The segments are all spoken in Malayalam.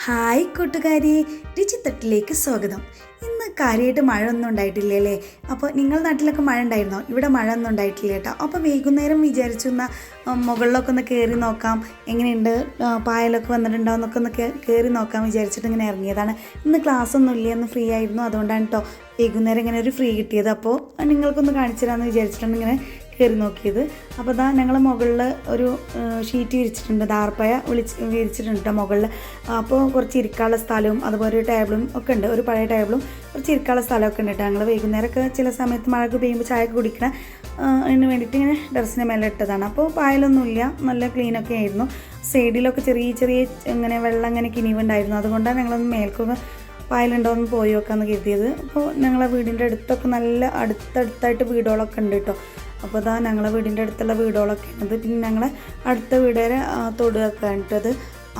ഹായ് കൂട്ടുകാരി രുചിത്തട്ടിലേക്ക് സ്വാഗതം. ഇന്ന് കാര്യമായിട്ട് മഴ ഒന്നും ഉണ്ടായിട്ടില്ല അല്ലേ? അപ്പോൾ നിങ്ങളുടെ നാട്ടിലൊക്കെ മഴ ഉണ്ടായിരുന്നോ? ഇവിടെ മഴ ഒന്നും ഉണ്ടായിട്ടില്ല കേട്ടോ അപ്പോൾ വൈകുന്നേരം വിചാരിച്ചു എന്നാൽ മുകളിലൊക്കെ ഒന്ന് കയറി നോക്കാം. എങ്ങനെയുണ്ട്? പായലൊക്കെ വന്നിട്ടുണ്ടോ എന്നൊക്കെ ഒന്ന് കയറി നോക്കാം വിചാരിച്ചിട്ട് ഇങ്ങനെ ഇറങ്ങിയതാണ്. ഇന്ന് ക്ലാസ് ഒന്നും ഇല്ല ഇന്ന് ഫ്രീ ആയിരുന്നു. അതുകൊണ്ടാണ് കേട്ടോ വൈകുന്നേരം ഇങ്ങനെ ഒരു ഫ്രീ കിട്ടിയത്. അപ്പോൾ നിങ്ങൾക്കൊന്ന് കാണിച്ചു തരാമെന്ന് വിചാരിച്ചിട്ടാണ് ഇങ്ങനെ കയറി നോക്കിയത്. അപ്പോൾ ഇതാ ഞങ്ങൾ മുകളിൽ ഒരു ഷീറ്റ് വിരിച്ചിട്ടുണ്ട്. ദാർപ്പയ വിളിച്ച് വിരിച്ചിട്ടുണ്ട് മുകളിൽ അപ്പോൾ കുറച്ച് ഇരിക്കാനുള്ള സ്ഥലവും അതുപോലെ ഒരു ടേബിളും ഒക്കെ ഉണ്ട്. ഒരു പഴയ ടേബിളും കുറച്ച് ഇരിക്കാനുള്ള സ്ഥലമൊക്കെ ഉണ്ട് കേട്ടോ ഞങ്ങൾ വൈകുന്നേരമൊക്കെ ചില സമയത്ത് മഴയൊക്കെ പെയ്യുമ്പോൾ ചായ കുടിക്കണ അതിന് വേണ്ടിയിട്ട് ഇങ്ങനെ ഡ്രസ്സിന്റെ മേലെ ഇട്ടതാണ്. അപ്പോൾ പായലൊന്നുമില്ല നല്ല ക്ലീനൊക്കെ ആയിരുന്നു. സൈഡിലൊക്കെ ചെറിയ ചെറിയ ഇങ്ങനെ വെള്ളം അങ്ങനെ കിനിവുണ്ടായിരുന്നു. അതുകൊണ്ടാണ് ഞങ്ങളൊന്ന് മേൽക്കൊന്ന് പായലുണ്ടോയെന്ന് പോയി നോക്കാമെന്ന് കരുതിയത്. അപ്പോൾ ഞങ്ങളെ വീടിന്റെ അടുത്തൊക്കെ നല്ല അടുത്തടുത്തായിട്ട് വീടുകളൊക്കെ ഉണ്ട് കേട്ടോ അപ്പോൾ ഇതാ ഞങ്ങളെ വീടിന്റെ അടുത്തുള്ള വീടുകളൊക്കെ ഉണ്ട്. പിന്നെ ഞങ്ങളെ അടുത്ത വീടുവരെ തൊടുകയൊക്കെ ഉണ്ടത്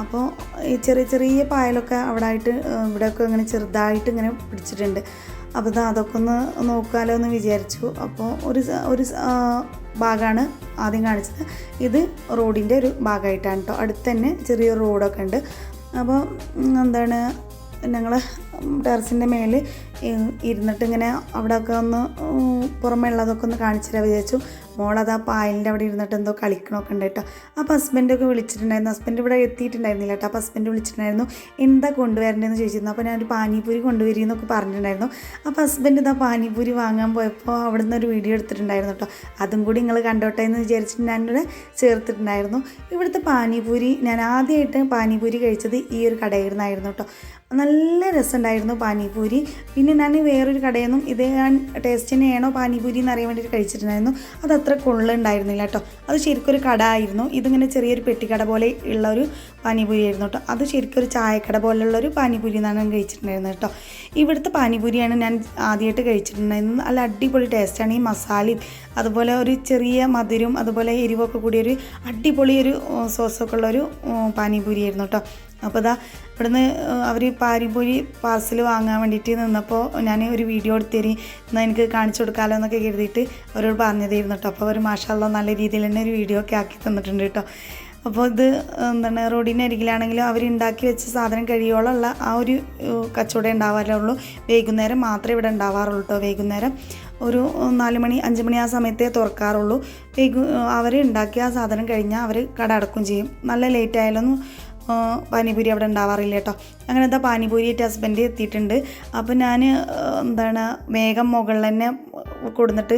അപ്പോൾ ഈ ചെറിയ ചെറിയ പായലൊക്കെ അവിടെ ആയിട്ട് ഇവിടെയൊക്കെ ഇങ്ങനെ ചെറുതായിട്ട് ഇങ്ങനെ പിടിച്ചിട്ടുണ്ട്. അപ്പോൾ ഇതാ അതൊക്കെ ഒന്ന് നോക്കാമല്ലോ എന്ന് വിചാരിച്ചു. അപ്പോൾ ഒരു ഒരു ഭാഗമാണ് ആദ്യം കാണിച്ചത്. ഇത് റോഡിന്റെ ഒരു ഭാഗമായിട്ടാണ് കേട്ടോ അടുത്ത് തന്നെ ചെറിയൊരു റോഡൊക്കെ ഉണ്ട്. അപ്പോൾ എന്താണ് ഞങ്ങൾ ടെറസിന്റെ മേൽ ഇരുന്നിട്ട് ഇങ്ങനെ അവിടെയൊക്കെ ഒന്ന് പുറമേ ഉള്ളതൊക്കെ ഒന്ന് കാണിച്ചു തരാൻ വിചാരിച്ചു. മോളത് പായലിന്റെ അവിടെ ഇരുന്നിട്ട് എന്തോ കളിക്കണമൊക്കെ ഉണ്ട് കേട്ടോ. അപ്പോൾ ഹസ്ബൻഡൊക്കെ വിളിച്ചിട്ടുണ്ടായിരുന്നു. ഹസ്ബൻഡ് ഇവിടെ എത്തിയിട്ടുണ്ടായിരുന്നില്ല കേട്ടോ. അപ്പോൾ ഹസ്ബൻഡ് വിളിച്ചിട്ടുണ്ടായിരുന്നു എന്താ കൊണ്ടുവരേണ്ടതെന്ന് ചോദിച്ചിരുന്നു. അപ്പോൾ ഞാനൊരു പാനിപൂരി കൊണ്ടുവരുമെന്നൊക്കെ പറഞ്ഞിട്ടുണ്ടായിരുന്നു. അപ്പോൾ ഹസ്ബൻഡ് ഇതാ പാനിപൂരി വാങ്ങാൻ പോയപ്പോൾ അവിടെ നിന്ന് ഒരു വീഡിയോ എടുത്തിട്ടുണ്ടായിരുന്നു കേട്ടോ. അതും കൂടി നിങ്ങൾ കണ്ടോട്ടെ എന്ന് വിചാരിച്ചിട്ട് ഞാനിവിടെ ചേർത്തിട്ടുണ്ടായിരുന്നു. ഇവിടുത്തെ പാനിപൂരി ഞാൻ ആദ്യമായിട്ട് പാനിപൂരി കഴിച്ചത് ഈ ഒരു കടയിൽ നിന്നായിരുന്നു കേട്ടോ. നല്ല രസമുണ്ടായിരുന്നു പാനിപൂരി. പിന്നെ ഞാൻ വേറൊരു കടയിൽ നിന്നും ഇതേ ടേസ്റ്റ് തന്നെയാണോ പാനിപൂരി എന്ന് അറിയാൻ വേണ്ടിയിട്ട് കഴിച്ചിട്ടുണ്ടായിരുന്നു. അത് അത്ര കൊള്ളുണ്ടായിരുന്നില്ല കേട്ടോ. അത് ശരിക്കൊരു കട ആയിരുന്നു. ഇതിങ്ങനെ ചെറിയൊരു പെട്ടിക്കട പോലെ ഉള്ള ഒരു പാനിപൂരി ആയിരുന്നു കേട്ടോ. അത് ശരിക്കൊരു ചായക്കട പോലുള്ള ഒരു പാനിപൂരി എന്നാണ് ഞാൻ കഴിച്ചിട്ടുണ്ടായിരുന്നത് കേട്ടോ. ഇവിടുത്തെ പാനിപൂരിയാണ് ഞാൻ ആദ്യമായിട്ട് കഴിച്ചിട്ടുണ്ടായിരുന്നത്. നല്ല അടിപൊളി ടേസ്റ്റാണ് ഈ മസാലയും അതുപോലെ ഒരു ചെറിയ മധുരവും അതുപോലെ എരിവൊക്കെ കൂടിയൊരു അടിപൊളി ഒരു ഉം, സോസൊക്കെ ഉള്ളൊരു പാനിപൂരി ആയിരുന്നു കേട്ടോ. അപ്പോൾ ഇതാ ഇവിടുന്ന് അവർ പാനിപൂരി പാർസൽ വാങ്ങാൻ വേണ്ടിയിട്ട് നിന്നപ്പോൾ ഞാൻ ഒരു വീഡിയോ എടുത്തേരി എന്നാൽ എനിക്ക് കാണിച്ചു കൊടുക്കാമല്ലോ എന്നൊക്കെ കരുതിയിട്ട് അവരോട് പറഞ്ഞതായിരുന്നു കേട്ടോ. അപ്പോൾ അവർ മാഷാല്ല നല്ല രീതിയിൽ തന്നെ ഒരു വീഡിയോ ഒക്കെ ആക്കി തന്നിട്ടുണ്ട് കേട്ടോ. അപ്പോൾ ഇത് എന്താണ് അവർ ഉണ്ടാക്കി വെച്ച സാധനം കഴിയോളമുള്ള ആ ഒരു കച്ചവടം ഉണ്ടാവാറുള്ളൂ. വൈകുന്നേരം മാത്രമേ ഇവിടെ ഉണ്ടാവാറുള്ളൂ കേട്ടോ. വൈകുന്നേരം ഒരു നാല് മണി അഞ്ച് മണി ആ സമയത്തേ തുറക്കാറുള്ളൂ. വൈകു അവർ ഉണ്ടാക്കിയ ആ സാധനം കഴിഞ്ഞാൽ അവർ കട അടക്കും ചെയ്യും. നല്ല ലേറ്റ് ആയാലൊന്നും പാനിപൂരി അവിടെ ഉണ്ടാവാറില്ല കേട്ടോ. അങ്ങനെ എന്താ പാനിപൂരി ആയിട്ട് ഹസ്ബൻഡ് എത്തിയിട്ടുണ്ട് അപ്പോൾ ഞാൻ എന്താണ് വേഗം മുകളിൽ തന്നെ കൊടുന്നിട്ട്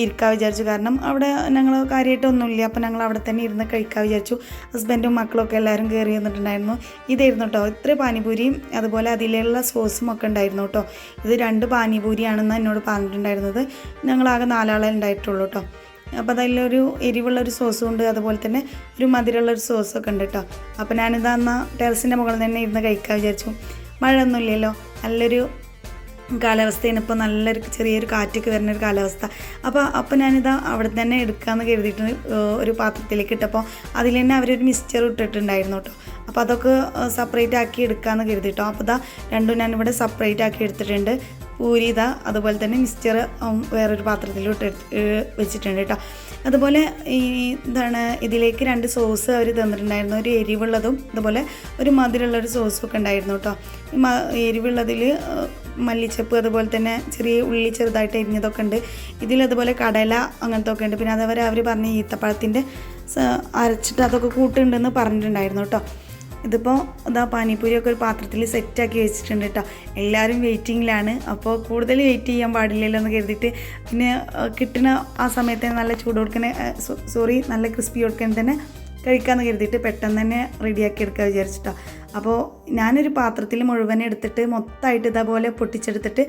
ഇരിക്കാൻ വിചാരിച്ചു. കാരണം അവിടെ ഞങ്ങൾ കാര്യമായിട്ടൊന്നുമില്ല അപ്പോൾ ഞങ്ങൾ അവിടെ തന്നെ ഇരുന്ന് കഴിക്കാൻ വിചാരിച്ചു. ഹസ്ബൻഡും മക്കളൊക്കെ എല്ലാവരും കയറി വന്നിട്ടുണ്ടായിരുന്നു. ഇതായിരുന്നു കേട്ടോ. ഇത്ര പാനിപൂരിയും അതുപോലെ അതിലുള്ള സോസും ഒക്കെ ഉണ്ടായിരുന്നു കേട്ടോ. ഇത് രണ്ട് പാനിപൂരിയാണെന്ന് എന്നോട് പറഞ്ഞിട്ടുണ്ടായിരുന്നത്. ഞങ്ങളാകെ നാലാളെ ഉണ്ടായിട്ടുള്ളൂ കേട്ടോ. അപ്പോൾ അതിലൊരു എരിവുള്ളൊരു സോസും ഉണ്ട്. അതുപോലെ തന്നെ ഒരു മധുരമുള്ളൊരു സോസൊക്കെ ഉണ്ട് കേട്ടോ അപ്പോൾ ഞാനിതാ ടെറസിന്റെ മുകളിൽ തന്നെ ഇരുന്ന് കഴിക്കാൻ വിചാരിച്ചു. മഴയൊന്നുമില്ലല്ലോ. നല്ലൊരു കാലാവസ്ഥയാണ് ഇപ്പോൾ നല്ലൊരു ചെറിയൊരു കാറ്റൊക്കെ വരുന്ന ഒരു കാലാവസ്ഥ. അപ്പോൾ അപ്പോൾ ഞാനിതാ അവിടെ തന്നെ എടുക്കാമെന്ന് കരുതിയിട്ട് ഒരു പാത്രത്തിലേക്ക് ഇട്ടപ്പോൾ അതിൽ തന്നെ അവരൊരു മിക്സ്ചർ ഇട്ടിട്ടുണ്ടായിരുന്നു കേട്ടോ. അപ്പോൾ അതൊക്കെ സെപ്പറേറ്റ് ആക്കി എടുക്കാമെന്ന് കരുതിട്ടോ അപ്പോൾ ഇതാ രണ്ടും ഞാനിവിടെ സെപ്പറേറ്റ് ആക്കി എടുത്തിട്ടുണ്ട്. പൂരി ഇതാ അതുപോലെ തന്നെ മിക്സ്ചർ വേറൊരു പാത്രത്തിലോട്ട് വെച്ചിട്ടുണ്ട് കേട്ടോ. അതുപോലെ ഈ എന്താണ് ഇതിലേക്ക് രണ്ട് സോസ് അവർ തന്നിട്ടുണ്ടായിരുന്നു. ഒരു എരിവുള്ളതും അതുപോലെ ഒരു മധുരമുള്ള ഒരു സോസും ഒക്കെ ഉണ്ടായിരുന്നു കേട്ടോ. ഈ എരിവുള്ളതിൽ മല്ലിച്ചപ്പ് അതുപോലെ തന്നെ ചെറിയ ഉള്ളി ചെറുതായിട്ട് എരിഞ്ഞതൊക്കെ ഉണ്ട്. ഇതിലതുപോലെ കടല അങ്ങനത്തെ ഒക്കെ ഉണ്ട്. പിന്നെ അതേപോലെ അവർ പറഞ്ഞ ഈത്തപ്പഴത്തിന്റെ അരച്ചിട്ട് അതൊക്കെ കൂട്ടുണ്ടെന്ന് പറഞ്ഞിട്ടുണ്ടായിരുന്നു കേട്ടോ. ഇതിപ്പോൾ ഇതാ പാനിപ്പൂരിയൊക്കെ ഒരു പാത്രത്തിൽ സെറ്റാക്കി വെച്ചിട്ടുണ്ട് കേട്ടോ. എല്ലാവരും വെയിറ്റിങ്ങിലാണ്. അപ്പോൾ കൂടുതൽ വെയിറ്റ് ചെയ്യാൻ പാടില്ലല്ലോ എന്ന് കരുതിയിട്ട് പിന്നെ കിട്ടുന്ന ആ സമയത്ത് നല്ല ചൂട് കൊടുക്കണേ സോറി നല്ല ക്രിസ്പി കൊടുക്കണേ തന്നെ കഴിക്കാമെന്ന് കരുതിയിട്ട് പെട്ടെന്ന് തന്നെ റെഡിയാക്കി എടുക്കാൻ വിചാരിച്ചിട്ടോ. അപ്പോൾ ഞാനൊരു പാത്രത്തിൽ മുഴുവൻ എടുത്തിട്ട് മൊത്തമായിട്ട് ഇതേപോലെ പൊട്ടിച്ചെടുത്തിട്ട്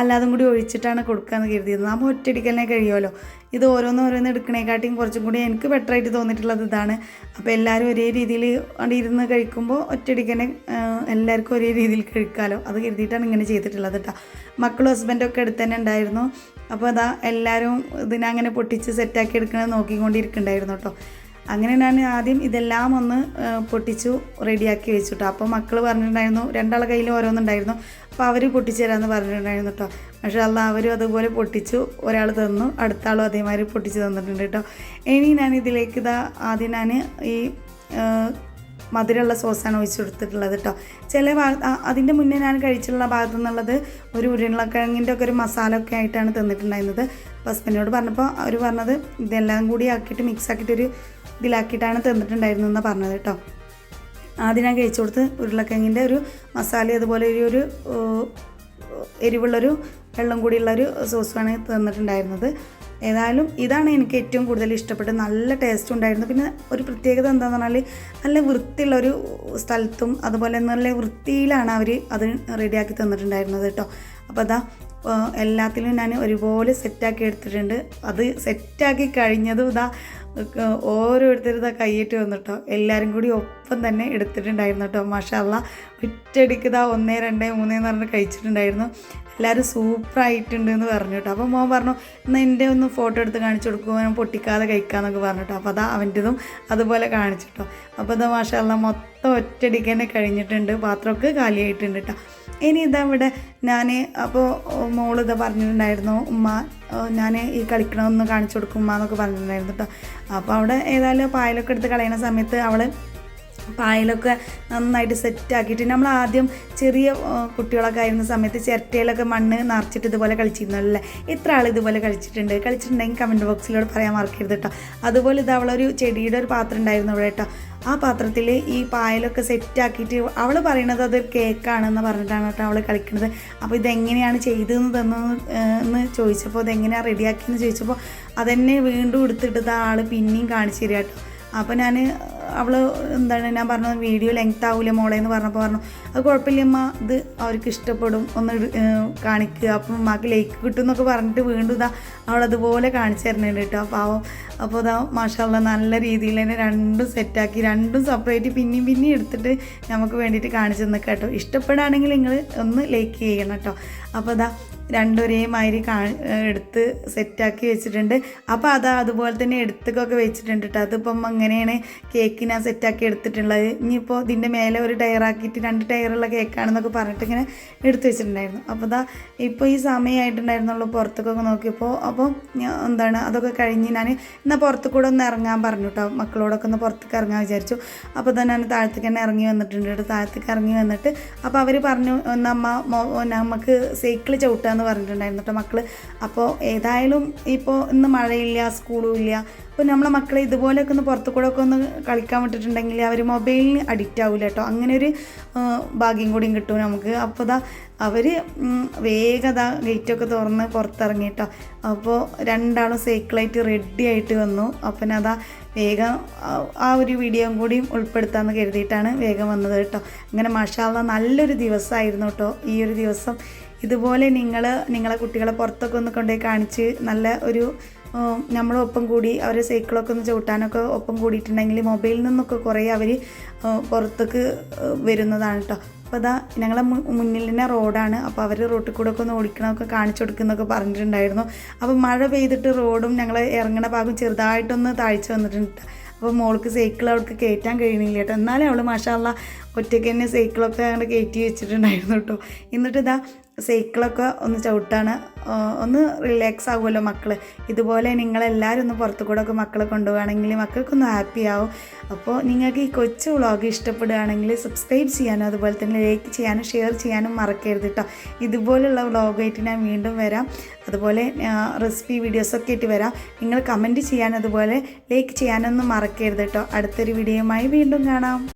അല്ലാതും കൂടി ഒഴിച്ചിട്ടാണ് കൊടുക്കാമെന്ന് കരുതിയത് നമ്മൾ ഒറ്റയടിക്കലിനെ കഴിയുമല്ലോ. ഇത് ഓരോന്ന് ഓരോന്ന് എടുക്കണേക്കാട്ടിയും കുറച്ചും കൂടി എനിക്ക് ബെറ്ററായിട്ട് തോന്നിയിട്ടുള്ളത് ഇതാണ്. അപ്പോൾ എല്ലാവരും ഒരേ രീതിയിൽ അവിടെ ഇരുന്ന് കഴിക്കുമ്പോൾ ഒറ്റയടിക്കന്നെ എല്ലാവർക്കും ഒരേ രീതിയിൽ കഴിക്കാമല്ലോ അത് കരുതിയിട്ടാണ് ഇങ്ങനെ ചെയ്തിട്ടുള്ളത് കേട്ടോ മക്കളും ഹസ്ബൻഡും ഒക്കെ അടുത്ത് തന്നെ ഉണ്ടായിരുന്നു. അപ്പോൾ അതാ എല്ലാവരും ഇതിനെ അങ്ങനെ പൊട്ടിച്ച് സെറ്റാക്കി എടുക്കണത് നോക്കിക്കൊണ്ടിരിക്കുന്നുണ്ടായിരുന്നു കേട്ടോ അങ്ങനെ ഞാൻ ആദ്യം ഇതെല്ലാം ഒന്ന് പൊട്ടിച്ചു റെഡിയാക്കി വെച്ചു കേട്ടോ അപ്പോൾ മക്കൾ പറഞ്ഞിട്ടുണ്ടായിരുന്നു രണ്ടാളെ കയ്യിൽ ഓരോന്നുണ്ടായിരുന്നു. അപ്പോൾ അവർ പൊട്ടിച്ചു തരാമെന്ന് പറഞ്ഞിട്ടുണ്ടായിരുന്നു കേട്ടോ പക്ഷേ അല്ല അവരും അതുപോലെ പൊട്ടിച്ചു. ഒരാൾ തന്നു അടുത്ത ആളും അതേമാതിരി പൊട്ടിച്ച് തന്നിട്ടുണ്ട് കേട്ടോ ഇനി ഞാൻ ഇതിലേക്ക് ഇതാ ആദ്യം ഞാൻ ഈ മധുരമുള്ള സോസാണ് ഒഴിച്ചു കൊടുത്തിട്ടുള്ളത് കേട്ടോ ചില ഭാഗ അതിന്റെ മുന്നേ ഞാൻ കഴിച്ചിട്ടുള്ള ഭാഗത്തു നിന്നുള്ളത് ഒരു ഉരുളക്കിഴങ്ങിന്റെ ഒക്കെ ഒരു മസാല ഒക്കെ ആയിട്ടാണ് തന്നിട്ടുണ്ടായിരുന്നത്. അപ്പോൾ ഹസ്ബൻഡിനോട് പറഞ്ഞപ്പോൾ അവർ പറഞ്ഞത് ഇതെല്ലാം കൂടി ആക്കിയിട്ട് മിക്സ് ആക്കിയിട്ട് ഒരു ഇതിലാക്കിയിട്ടാണ് തന്നിട്ടുണ്ടായിരുന്നതെന്നാണ് പറഞ്ഞത് കേട്ടോ. ആദ്യം ഞാൻ കഴിച്ചു കൊടുത്ത് ഉരുളക്കിഴങ്ങിന്റെ ഒരു മസാല അതുപോലെ ഒരു ഒരു എരിവുള്ളൊരു വെള്ളം കൂടിയുള്ളൊരു സോസുമാണ് തന്നിട്ടുണ്ടായിരുന്നത്. ഏതായാലും ഇതാണ് എനിക്ക് ഏറ്റവും കൂടുതൽ ഇഷ്ടപ്പെട്ടത് നല്ല ടേസ്റ്റ് ഉണ്ടായിരുന്നു. പിന്നെ ഒരു പ്രത്യേകത എന്താണെന്ന് പറഞ്ഞാൽ നല്ല വൃത്തിയുള്ളൊരു സ്ഥലത്തും അതുപോലെ നല്ല വൃത്തിയിലാണ് അവർ അത് റെഡിയാക്കി തന്നിട്ടുണ്ടായിരുന്നത് കേട്ടോ. അപ്പോൾ അതാ എല്ലാത്തിലും ഞാൻ ഒരുപോലെ സെറ്റാക്കി എടുത്തിട്ടുണ്ട്. അത് സെറ്റാക്കി കഴിഞ്ഞതും ഇതാ ഒക്കെ ഓരോരുത്തരും ആ കൈയിട്ട് വന്നിട്ടോ. എല്ലാവരും കൂടി ഒപ്പം തന്നെ എടുത്തിട്ടുണ്ടായിരുന്നു കേട്ടോ. മഷാല്ല ഒറ്റടിക്കുന്ന ഒന്നേ രണ്ടേ മൂന്നേ എന്ന് പറഞ്ഞ് കഴിച്ചിട്ടുണ്ടായിരുന്നു. എല്ലാവരും സൂപ്പറായിട്ടുണ്ട് എന്ന് പറഞ്ഞു കേട്ടോ. അപ്പോൾ മോൻ പറഞ്ഞു എന്നാൽ എന്റെ ഒന്ന് ഫോട്ടോ എടുത്ത് കാണിച്ചു കൊടുക്കുമോ ഞാൻ പൊട്ടിക്കാതെ കഴിക്കാമെന്നൊക്കെ പറഞ്ഞു കേട്ടോ. അപ്പോൾ അതാ അവന്റെതും അതുപോലെ കാണിച്ചു കേട്ടോ. അപ്പോൾ അത് മാഷാല്ല മൊത്തം ഒറ്റടിക്ക് തന്നെ കഴിഞ്ഞിട്ടുണ്ട്. പാത്രമൊക്കെ കാലിയായിട്ടുണ്ട് കേട്ടോ. ഇനി ഇതാ ഇവിടെ ഞാൻ അപ്പോൾ മോളിത് പറഞ്ഞിട്ടുണ്ടായിരുന്നു ഉമ്മ ഞാൻ ഈ കളിക്കണമെന്ന് കാണിച്ചു കൊടുക്കും ഉമ്മ എന്നൊക്കെ പറഞ്ഞിട്ടുണ്ടായിരുന്നു കേട്ടോ അപ്പോൾ അവിടെ ഏതായാലും പായലൊക്കെ എടുത്ത് കളയുന്ന സമയത്ത് അവൾ പായലൊക്കെ നന്നായിട്ട് സെറ്റ് ആക്കിയിട്ട് നമ്മൾ ആദ്യം ചെറിയ കുട്ടികളൊക്കെ ആയിരുന്ന സമയത്ത് ചിരട്ടയിലൊക്കെ മണ്ണ് നിറച്ചിട്ട് ഇതുപോലെ കളിച്ചിരുന്നല്ലേ എത്ര ആൾ ഇതുപോലെ കളിച്ചിട്ടുണ്ട്. കളിച്ചിട്ടുണ്ടെങ്കിൽ കമന്റ് ബോക്സിലൂടെ പറയാൻ മറക്കരുത് കേട്ടോ അതുപോലെ ഇത് അവളൊരു ചെടിയുടെ ഒരു പാത്രം ഉണ്ടായിരുന്നു ഇവിടെ കേട്ടോ ആ പാത്രത്തിൽ ഈ പായലൊക്കെ സെറ്റാക്കിയിട്ട് അവൾ പറയണത് അതൊരു കേക്കാണെന്ന് പറഞ്ഞിട്ടാണ് കേട്ടോ അവൾ കളിക്കുന്നത് അപ്പോൾ ഇതെങ്ങനെയാണ് ചെയ്തതെന്ന് എന്ന് ചോദിച്ചപ്പോൾ ഇതെങ്ങനെയാണ് റെഡിയാക്കിയെന്ന് ചോദിച്ചപ്പോൾ അതെന്നെ വീണ്ടും എടുത്തിട്ട് ആൾ പിന്നെയും കാണിച്ചു തരിക കേട്ടോ. അപ്പോൾ ഞാൻ അവൾ എന്താണ് ഞാൻ പറഞ്ഞത് വീഡിയോ ലെങ്ത് ആവില്ല മോളെ എന്ന് പറഞ്ഞപ്പോൾ പറഞ്ഞു അത് കുഴപ്പമില്ല അമ്മ ഇത് അവർക്ക് ഇഷ്ടപ്പെടും ഒന്ന് കാണിക്കുക അപ്പം ഉമ്മാക്ക് ലൈക്ക് കിട്ടും എന്നൊക്കെ പറഞ്ഞിട്ട് വീണ്ടും ഇതാ അവളതുപോലെ കാണിച്ചു തരുന്നുണ്ട് കേട്ടോ. അപ്പോൾ അപ്പോൾ ഇതാ മാഷാള്ള നല്ല രീതിയിൽ തന്നെ രണ്ടും സെറ്റാക്കി രണ്ടും സെപ്പറേറ്റ് പിന്നെയും പിന്നെയും എടുത്തിട്ട് നമുക്ക് വേണ്ടിയിട്ട് കാണിച്ചു തന്നൊക്കെ കേട്ടോ. ഇഷ്ടപ്പെടുകയാണെങ്കിൽ നിങ്ങൾ ഒന്ന് ലൈക്ക് ചെയ്യണം കേട്ടോ. അപ്പോൾ ഇതാ രണ്ടൊരേ മാതിരി കാ എടുത്ത് സെറ്റാക്കി വെച്ചിട്ടുണ്ട്. അപ്പോൾ അത് അതുപോലെ തന്നെ എടുത്തൊക്കെ വെച്ചിട്ടുണ്ട് കേട്ടോ അതിപ്പം അങ്ങനെയാണ് കേക്ക് ഞാൻ സെറ്റാക്കി എടുത്തിട്ടുള്ളത്. ഇനിയിപ്പോൾ ഇതിന്റെ മേലെ ഒരു ടയറാക്കിയിട്ട് രണ്ട് ടയറുള്ള കേക്കാണെന്നൊക്കെ പറഞ്ഞിട്ട് ഇങ്ങനെ എടുത്ത് വെച്ചിട്ടുണ്ടായിരുന്നു. അപ്പോൾ ഇതാ ഇപ്പോൾ ഈ സമയമായിട്ടുണ്ടായിരുന്നുള്ളൂ പുറത്തൊക്കെ നോക്കിയപ്പോൾ അപ്പോൾ എന്താണ് അതൊക്കെ കഴിഞ്ഞ് ഞാൻ എന്നാൽ പുറത്ത് കൂടെ ഒന്ന് ഇറങ്ങാൻ പറഞ്ഞു കേട്ടോ മക്കളോടൊക്കെ ഒന്ന് പുറത്തേക്ക് ഇറങ്ങാൻ വിചാരിച്ചു. അപ്പോൾ തന്നെ ഞാൻ താഴത്തേക്ക് തന്നെ ഇറങ്ങി വന്നിട്ടുണ്ട് താഴത്തേക്ക് ഇറങ്ങി വന്നിട്ട് അപ്പോൾ അവർ പറഞ്ഞു ഒന്നമ്മ നമുക്ക് സൈക്കിൾ പറഞ്ഞിട്ടുണ്ടായിരുന്നു കേട്ടോ മക്കൾ അപ്പോൾ ഏതായാലും ഇപ്പോൾ ഇന്ന് മഴയില്ല സ്കൂളും ഇല്ല. അപ്പോൾ നമ്മളെ മക്കളെ ഇതുപോലെയൊക്കെ ഒന്ന് പുറത്തു കൂടെ ഒക്കെ ഒന്ന് കളിക്കാൻ വിട്ടിട്ടുണ്ടെങ്കിൽ അവർ മൊബൈലിന് അഡിക്റ്റ് ആവില്ല കേട്ടോ അങ്ങനെ ഒരു ഭാഗ്യം കൂടിയും കിട്ടും നമുക്ക്. അപ്പോൾ ദാ അവർ വേഗത ഗേറ്റൊക്കെ തുറന്ന് പുറത്തിറങ്ങി കേട്ടോ അപ്പോൾ രണ്ടാളും സൈക്കിളായിട്ട് റെഡി ആയിട്ട് വന്നു. അപ്പം അതാ വേഗം ആ- ആ ഒരു വീഡിയോയും കൂടിയും ഉൾപ്പെടുത്താമെന്ന് കരുതിയിട്ടാണ് വേഗം വന്നത് കേട്ടോ അങ്ങനെ മഷാല നല്ലൊരു ദിവസമായിരുന്നു കേട്ടോ ഈ ഒരു ദിവസം. ഇതുപോലെ നിങ്ങൾ നിങ്ങളെ കുട്ടികളെ പുറത്തൊക്കെ ഒന്ന് കൊണ്ടുപോയി കാണിച്ച് നല്ല ഒരു നമ്മളൊപ്പം കൂടി അവരെ സൈക്കിളൊക്കെ ഒന്ന് ചവിട്ടാനൊക്കെ ഒപ്പം കൂടിയിട്ടുണ്ടെങ്കിൽ മൊബൈലിൽ നിന്നൊക്കെ കുറേ അവർ പുറത്തേക്ക് വരുന്നതാണ് കേട്ടോ. അപ്പോൾ അതാ ഞങ്ങളെ മുന്നിൽ തന്നെ റോഡാണ്. അപ്പോൾ അവർ റോട്ടിൽ കൂടെ ഒക്കെ ഒന്ന് ഓടിക്കണമൊക്കെ കാണിച്ചു കൊടുക്കുന്നൊക്കെ പറഞ്ഞിട്ടുണ്ടായിരുന്നു. അപ്പോൾ മഴ പെയ്തിട്ട് റോഡും ഞങ്ങൾ ഇറങ്ങണ ഭാഗം ചെറുതായിട്ടൊന്ന് താഴ്ച വന്നിട്ടുണ്ട് അപ്പോൾ മോൾക്ക് സൈക്കിൾ അവൾക്ക് കയറ്റാൻ കഴിയുന്നില്ല കേട്ടോ. എന്നാലും അവൾ മാഷാല്ല ഒറ്റയ്ക്ക് തന്നെ സൈക്കിളൊക്കെ അങ്ങനെ കയറ്റി വെച്ചിട്ടുണ്ടായിരുന്നു കേട്ടോ. എന്നിട്ട് ഇതാ സൈക്കിളൊക്കെ ഒന്ന് ചവിട്ടാണ് ഒന്ന് റിലാക്സ് ആകുമല്ലോ മക്കൾ ഇതുപോലെ നിങ്ങളെല്ലാവരും ഒന്ന് പുറത്തു കൂടെ ഒക്കെ മക്കളെ കൊണ്ടുപോവുകയാണെങ്കിൽ മക്കൾക്കൊന്ന് ഹാപ്പി ആവും. അപ്പോൾ നിങ്ങൾക്ക് ഈ കൊച്ചു വ്ളോഗ് ഇഷ്ടപ്പെടുകയാണെങ്കിൽ സബ്സ്ക്രൈബ് ചെയ്യാനും അതുപോലെ തന്നെ ലൈക്ക് ചെയ്യാനും ഷെയർ ചെയ്യാനും മറക്കരുത് കേട്ടോ ഇതുപോലുള്ള വ്ളോഗായിട്ട് ഞാൻ വീണ്ടും വരാം. അതുപോലെ റെസിപ്പി വീഡിയോസൊക്കെ ആയിട്ട് വരാം. നിങ്ങൾ കമന്റ് ചെയ്യാനും അതുപോലെ ലൈക്ക് ചെയ്യാനൊന്നും മറക്കരുത് കേട്ടോ അടുത്തൊരു വീഡിയോയുമായി വീണ്ടും കാണാം.